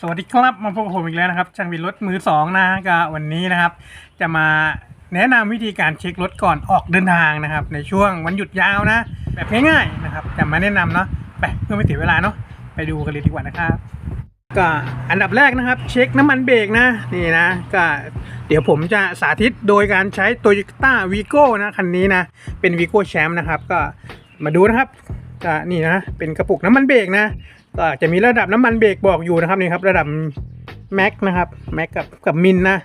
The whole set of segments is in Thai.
สวัสดีครับมาพบกับผมอีกแล้วนะครับช่างบินรถมือสองนะก็วันนี้นะครับ จะมาแนะนำวิธีการเช็ครถก่อนออกเดินทางนะครับ ในช่วงวันหยุดยาวนะ แบบง่ายๆนะครับจะมาแนะนำเนาะไปเพื่อไม่เสียเวลาเนาะไปดูกันเลยดีกว่านะครับ ก็อันดับแรกนะครับ เช็คน้ำมันเบรกนะนี่นะ ก็เดี๋ยวผมจะสาธิตโดยการใช้ Toyota Vigo นะคันนี้นะเป็น Vigo Champ นะครับก็มาดูนะครับ ก็นี่นะเป็นกระปุกน้ำมันเบรกนะก็จะมีระดับน้ำมันเบรกบอกอยู่นะครับนี่ครับ ระดับแม็กนะครับแม็กกับกับมินนะ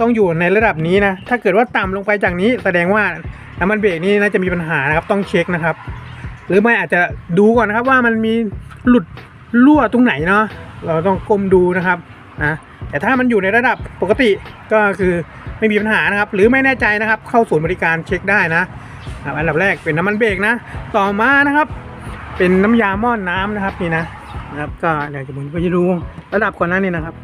ต้องอยู่ในระดับนี้นะ ถ้าเกิดว่าต่ำลงไปจากนี้แสดงว่าน้ำมันเบรกนี่น่าจะมีปัญหานะครับ ต้องเช็คนะครับ หรือไม่อาจจะดูก่อนนะครับว่ามันมีหลุดรั่วตรงไหนเนาะเราต้องก้มดูนะครับนะแต่ถ้ามันอยู่ในระดับปกติก็คือไม่มีปัญหานะครับ หรือไม่แน่ใจนะครับ เข้าศูนย์บริการเช็คได้นะครับอันดับแรกเป็นน้ำมันเบรกนะ ต่อมานะครับ เป็นน้ำยาหม้อนน้ำนะครับนี่นะนะครับ ก็เดี๋ยวจะผมไปดูระดับก่อนหน้านี้นะครับ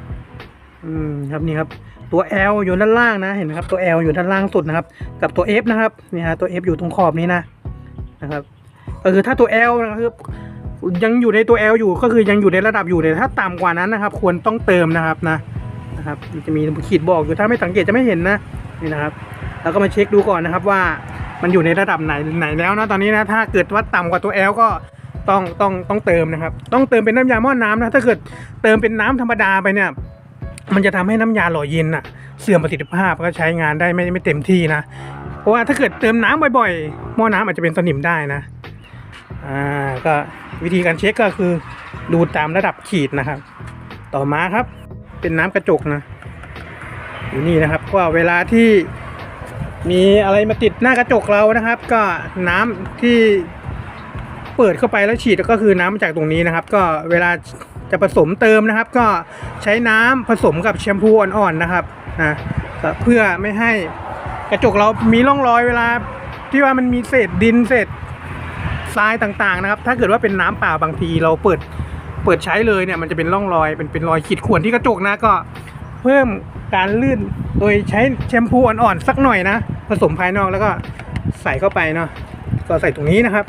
อืมครับนี่ครับ ตัว L อยู่ด้านล่างนะเห็นไหมครับตัว L อยู่ด้านล่างสุดนะครับ กับตัว F นะครับนี่ฮะตัว F อยู่ตรงขอบนี้นะนะครับก็คือถ้าตัว L นะครับยังอยู่ในตัว L อยู่ก็คือยังอยู่ในระดับอยู่แต่ถ้าต่ำกว่านั้นนะครับ ควรต้องเติมนะครับนะนะครับจะมีขีดบอกอยู่ถ้าไม่สังเกตจะไม่เห็นนะนี่นะครับ แล้วก็มาเช็คดูก่อนนะครับว่ามันอยู่ในระดับไหนไหนแล้วนะตอนนี้นะถ้าเกิดว่าต่ำกว่าตัว L ก็ ต้องต้องต้องเติมนะครับ ต้องเติมเป็นน้ำยาหม้อน้ำนะถ้าเกิดเติมเป็นน้ำธรรมดาไปเนี่ย มันจะทำให้น้ำยาหล่อเย็นอะเสื่อมประสิทธิภาพก็ใช้งานได้ไม่ไม่เต็มที่นะเพราะว่าถ้าเกิดเติมน้ำบ่อยๆหม้อน้ำอาจจะเป็นสนิมได้นะอ่าก็วิธีการเช็คก็คือดูตามระดับขีดนะครับ ต่อมาครับ เป็นน้ำกระจกนะอยู่นี่นะครับก็เวลาที่มีอะไรมาติดหน้ากระจกเรานะครับ ก็น้ำที่ เปิดเข้าไปแล้วฉีดก็คือน้ำมาจากตรงนี้นะครับ ก็เวลาจะผสมเติมนะครับ ก็ใช้น้ำผสมกับแชมพูอ่อนๆนะครับนะเพื่อไม่ให้กระจกเรามีร่องรอยเวลาที่ว่ามันมีเศษดินเศษทรายต่างๆนะครับ ถ้าเกิดว่าเป็นน้ำเปล่าบางทีเราเปิดเปิดใช้เลยเนี่ยมันจะเป็นร่องรอยเป็นเป็นรอยขีดข่วนที่กระจกนะก็เพิ่มการลื่นโดยใช้แชมพูอ่อนๆสักหน่อยนะ ผสมภายนอกแล้วก็ใส่เข้าไปเนาะก็ใส่ตรงนี้นะครับ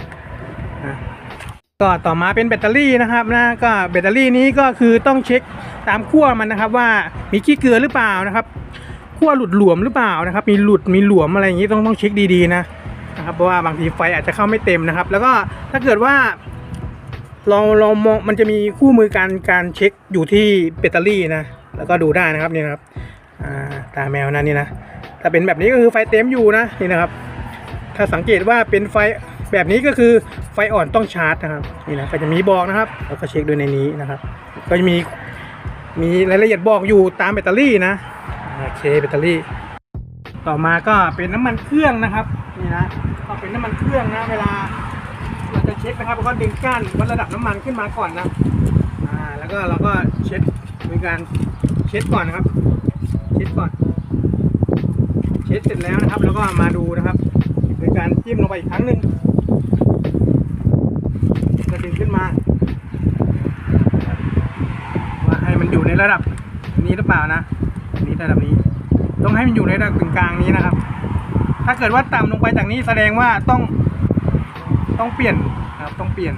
ก็ต่อมาเป็นแบตเตอรี่นะครับนะก็แบตเตอรี่นี้ก็คือต้องเช็คตามขั้วมันนะครับ ว่ามีขี้เกลือหรือเปล่านะครับขั้วหลุดหลวมหรือเปล่านะครับ มีหลุดมีหลวมอะไรอย่างนี้ต้องต้องเช็คดีๆนะนะครับเพราะว่าบางทีไฟอาจจะเข้าไม่เต็มนะครับ แล้วก็ถ้าเกิดว่าเราเรามองมันจะมีคู่มือการการเช็คอยู่ที่แบตเตอรี่นะแล้วก็ดูได้นะครับนี่นะครับตาแมวนะนี่นะถ้าเป็นแบบนี้ก็คือไฟเต็มอยู่นะนี่นะครับ ถ้าสังเกตว่าเป็นไฟ แบบนี้ก็คือไฟอ่อนต้องชาร์จนะครับนี่นะก็จะมีบอกนะครับแล้วก็เช็คด้วยในนี้นะครับ ก็จะมีมีรายละเอียดบอกอยู่ตามแบตเตอรี่นะโอเคแบตเตอรี่ ต่อมาก็เป็นน้ำมันเครื่องนะครับนี่นะก็เป็นน้ำมันเครื่องนะเวลาเราจะเช็คนะครับก็ดึงก้านวัดระดับน้ำมันขึ้นมาก่อนนะอ่าแล้วก็เราก็เช็ดโดยการเช็ดก่อนนะครับ เช็ดก่อน เช็ดเสร็จแล้วนะครับ แล้วก็มาดูนะครับโดยการจิ้มลงไปอีกครั้งหนึ่ง ก็ดึงขึ้นมา ว่าให้มันอยู่ในระดับนี้หรือเปล่านะนี้ระดับนี้ ต้องให้มันอยู่ในระดับกลางๆนี้นะครับ ถ้าเกิดว่าต่ำลงไปจากนี้แสดงว่าต้องต้องเปลี่ยนนะครับต้องเปลี่ยน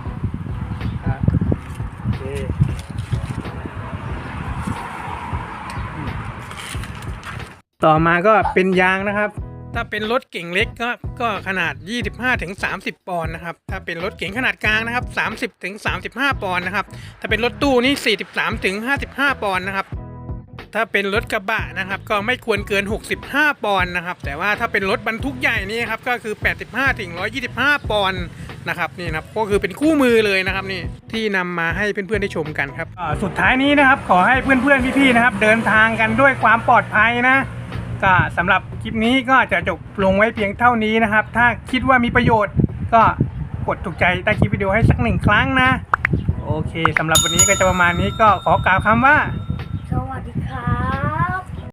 โอเคต่อมาก็เป็นยางนะครับ ถ้าเป็นรถเก่งเล็กก็ก็ขนาด 25ถึง30 ปอนด์นะครับ ถ้าเป็นรถเก๋งขนาดกลางนะครับ 30ถึง35 ปอนด์นะครับ ถ้าเป็นรถตู้นี่43ถึง55 ปอนด์นะครับถ้าเป็นรถกระบะนะครับก็ไม่ควรเกิน 65 ปอนด์นะครับ แต่ว่าถ้าเป็นรถบรรทุกใหญ่นี่ครับก็คือ 85ถึง125 ปอนด์นะครับนี่นะครับก็คือเป็นคู่มือเลยนะครับนี่ที่นำมาให้เพื่อนๆได้ชมกันครับสุดท้ายนี้นะครับขอให้เพื่อนๆพี่ๆนะครับ เดินทางกันด้วยความปลอดภัยนะ ก็สำหรับคลิปนี้ก็จะจบลงไว้เพียงเท่านี้นะครับ ถ้าคิดว่ามีประโยชน์ก็กดถูกใจใต้คลิปวิดีโอให้สักหนึ่งครั้งนะ โอเคสำหรับวันนี้ก็จะประมาณนี้ก็ขอกล่าวคำว่า